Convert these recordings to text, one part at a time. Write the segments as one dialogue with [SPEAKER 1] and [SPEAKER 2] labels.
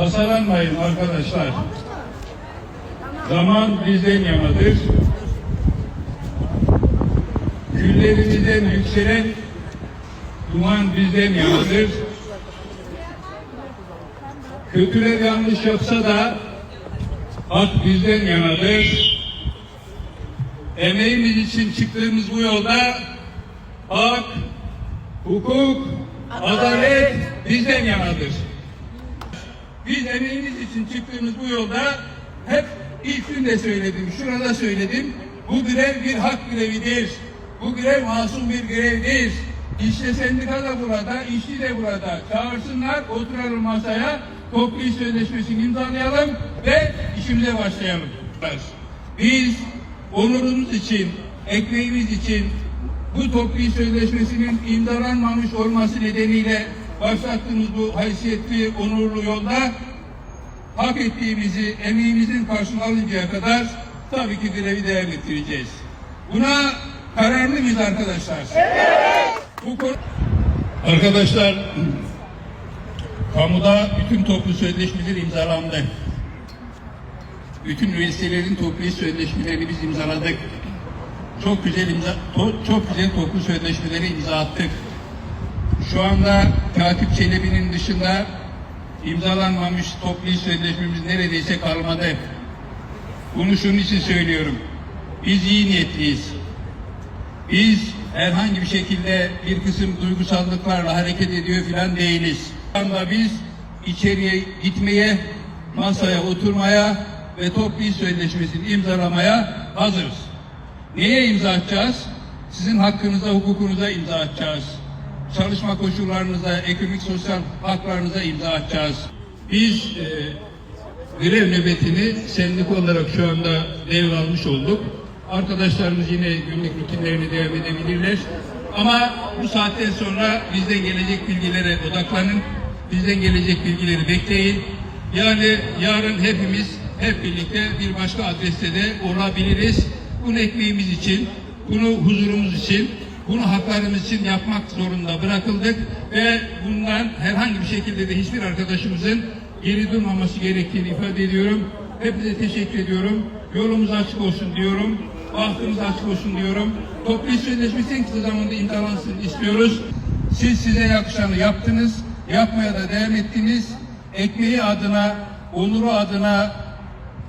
[SPEAKER 1] Tasalanmayın arkadaşlar. Zaman bizden yanadır. Küllerimizden yükselen duman bizden yanadır. Kötüler yanlış yapsa da hak bizden yanadır. Emeğimiz için çıktığımız bu yolda hak, hukuk, adalet bizden yanadır. Biz emeğimiz için çıktığımız bu yolda hep ilk gün de söyledim, şurada söyledim. Bu grev bir hak grevidir. Bu grev masum bir grevdir. İşçi sendika da burada, işçi de burada. Çağırsınlar, oturalım masaya, toplu iş sözleşmesini imzalayalım ve işimize başlayalım. Biz onurumuz için, ekmeğimiz için bu toplu iş sözleşmesinin imzalanmamış olması nedeniyle başlattığımız bu haysiyetli, onurlu yolda hak ettiğimizi, emeğimizin karşılığını alıncaya kadar tabii ki grevi devam ettireceğiz. Buna kararlı mıyız arkadaşlar? Evet. Bu. Arkadaşlar, kamuda bütün toplu sözleşmeler imzalandı. Bütün üniversitelerin toplu sözleşmelerini biz imzaladık. Çok güzel imza, çok güzel toplu sözleşmeleri imza attık. Şu anda Katip Çelebi'nin dışında imzalanmamış toplu iş sözleşmemiz neredeyse kalmadı. Bunu şunun için söylüyorum. Biz iyi niyetliyiz. Biz herhangi bir şekilde bir kısım duygusallıklarla hareket ediyor filan değiliz. Şu anda biz içeriye gitmeye, masaya oturmaya ve toplu iş sözleşmesini imzalamaya hazırız. Neye imza atacağız? Sizin hakkınıza, hukukunuza imza atacağız. Çalışma koşullarınıza, ekonomik sosyal haklarınıza imza atacağız. Biz e, grev nöbetini sendik olarak şu anda devralmış olduk. Arkadaşlarımız yine günlük rutinlerine devam edebilirler. Ama bu saatten sonra bizden gelecek bilgilere odaklanın. Bizden gelecek bilgileri bekleyin. Yani yarın hepimiz hep birlikte bir başka adreste de olabiliriz. Bunu ekmeğimiz için, bunu huzurumuz için, bunu haklarımız için yapmak zorunda bırakıldık ve bundan herhangi bir şekilde de hiçbir arkadaşımızın geri durmaması gerektiğini ifade ediyorum. Hepinize teşekkür ediyorum. Yolumuz açık olsun diyorum. Bahtımız açık olsun diyorum. Toplu sözleşmesi en kısa zamanda imzalansın istiyoruz. Siz size yakışanı yaptınız. Yapmaya da devam ettiniz. Ekmeği adına, onuru adına,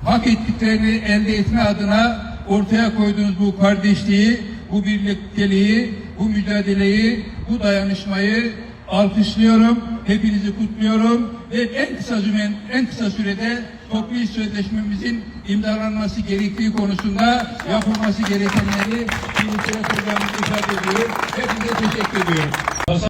[SPEAKER 1] hak ettiklerini elde etme adına ortaya koyduğunuz bu kardeşliği, bu birlikteliği, bu mücadeleyi, bu dayanışmayı alkışlıyorum. Hepinizi kutluyorum ve en kısa süren, en kısa sürede toplu iş sözleşmemizin imzalanması gerektiği konusunda yapılması gerekenleri süre programımızda ifade ediyorum. Hepinize teşekkür ediyorum.